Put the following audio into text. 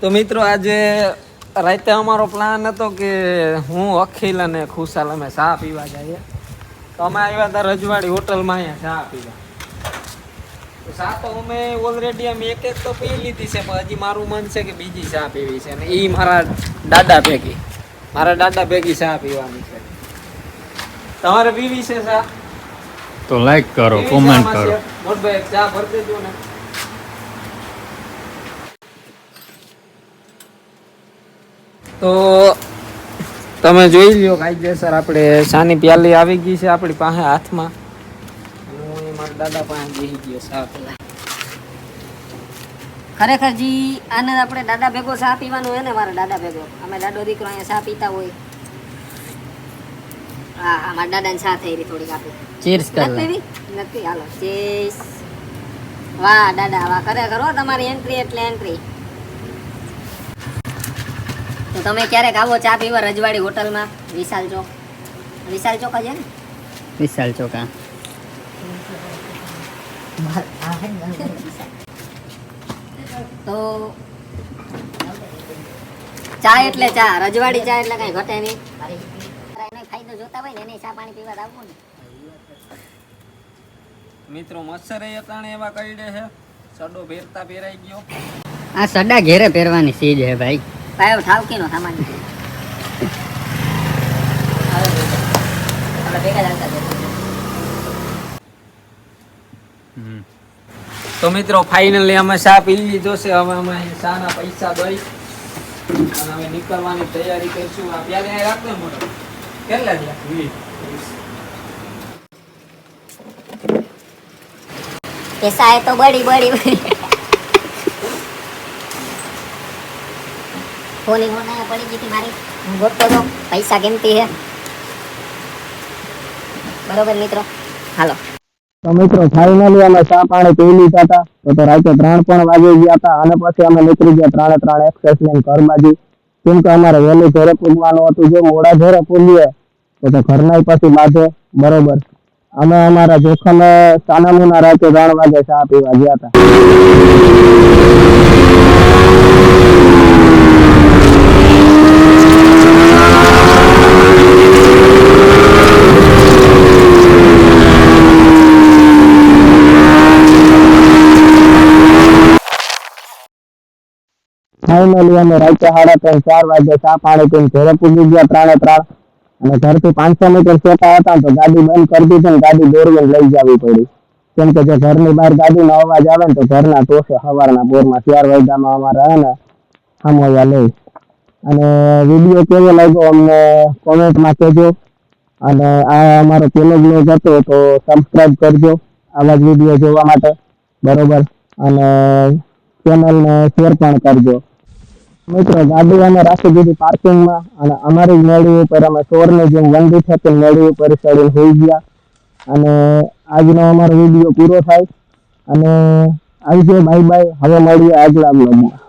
તો મિત્રો આજે રાતે અમારો પ્લાન હતો કે હું અખિલ અને ખુશાલ અમે ચા પીવા જઈએ. તો અમે આવ્યા હતા રજવાડી હોટલમાં અહીંયા ચા પીવા. ચા તો અમે ઓલરેડી અમે એક એક તો પી લીધી છે પણ હજી મારું મન છે કે બીજી ચા પીવી છે. અને એ મારા દાદા ભેગી. મારા દાદા ભેગી ચા પીવાની છે. તમારે પીવી છે ચા? તો લાઈક કરો કોમેન્ટ કરો. મોટભાઈ ચા ભરી દેજો ને. તો તમે જોઈ લ્યો કાયદેસર આપણે સાની પ્યાલી આવી ગઈ છે આપણી પાસે હાથમાં. હું મારા દાદા પાસે બેસી ગયો સા પેલા. ખરેખર જી આને આપણે દાદા ભેગો સાહ પીવાનું હોય ને મારા દાદા ભેગો. અમે દાદો દીકરો અહીંયા સાહ પીતા હોય. હા હા મારા દાદાને સા થઈ રહી થોડીક આપી. ચીર્સ નથી નથી હાલો. ચીર્સ વાહ દાદા વાહ. ખરેખર હો તમારી એન્ટ્રી એટલે એન્ટ્રી તો તમે ક્યારેક આવો ચા પીવા રજવાડી હોટલમાં? વિશાલ ચોક. વિશાલ ચોક છે ને? વિશાલ ચોકા તો ચા એટલે ચા રજવાડી ચા એટલે કઈ ઘટે નહીં. ફાયદો જોતા હોય ને એને ચા પાણી પીવા આવવું ને. મિત્રો મચ્છર એ તાણે એવા કઈ દે છે સડો ભેરતા પહેરાઈ ગયો. આ સડા ઘેરે પહેરવાની ચીજ હે ભાઈ. પાયો ઠાવકીનો સામાન? તો મિત્રો ફાઇનલી અમે ચા પી લીધો છે. હવે અમે ચાના પૈસા દઈ અને હવે નીકળવાની તૈયારી કરીશું. આ પ્યારે રાખને મોટો. કેટલા પૈસા એ તો બડી બડી હોલી હોનાએ પડી ગઈ મારી હું ગોતતો તો પૈસા કેમતી હે બરોબર મિત્રો હાલો તો મિત્રો ફાઇનલી અમે ચા પાણી પી લીધા હતા તો તો રાતે ત્રણ પણ વાગી ગયા હતા અને પછી અમે નીકળી ગયા ત્રણે ત્રણ એક્સપ્રેસ લેન ઘરમાં જઈ કેમ કે અમારે વહેલું ઘરે પૂગવાનું હતું જો મોડા ઘરે પૂગીએ તો તો ઘરના પછી બાંધે બરોબર અમે અમારા જોખમે સાનામુના રાતે ત્રણ વાગે ચા પીવા ગયા હતા ફાઇનલી અમે રાતે સાડા ત્રણ, ચાર વાગે ચા પાણી પીને ઘરે પૂગી ગયા પ્રાણે ત્રણ અને ઘરથી પાંચસો મીટર છેટા હતા તો ગાડી બંધ કરી દીધી ને ગાડી દોરવીને લઈ જવી પડી. કેમ કે જો ઘરની બહાર ગાડીનો અવાજ આવે ને તો ઘરના ટોસે સવારના બોરમાં ચાર વાગ્યામાં અમારે ને સામોયા લઈ. અને વીડિયો કેવો લાગ્યો અમને કોમેન્ટમાં કહેજો. અને આ અમારો પેલો બ્લોગ હતો તો સબસ્ક્રાઇબ કરજો આવા જ વીડિયો જોવા માટે. બરોબર? અને ચેનલને શેર પણ કરજો. મિત્રો, ગાડી અમે રાખી દીધી પાર્કિંગમાં અને અમારી મેળવી મેળી ઉપર અમે ચોરની જેમ વંડી થતી મેળી ઉપર ચડીને હોઈ ગયા. અને આજનો અમારો વીડિયો પૂરો થાય. અને આવજો બાય બાય હવે મળીએ આગલા બ્લોગમાં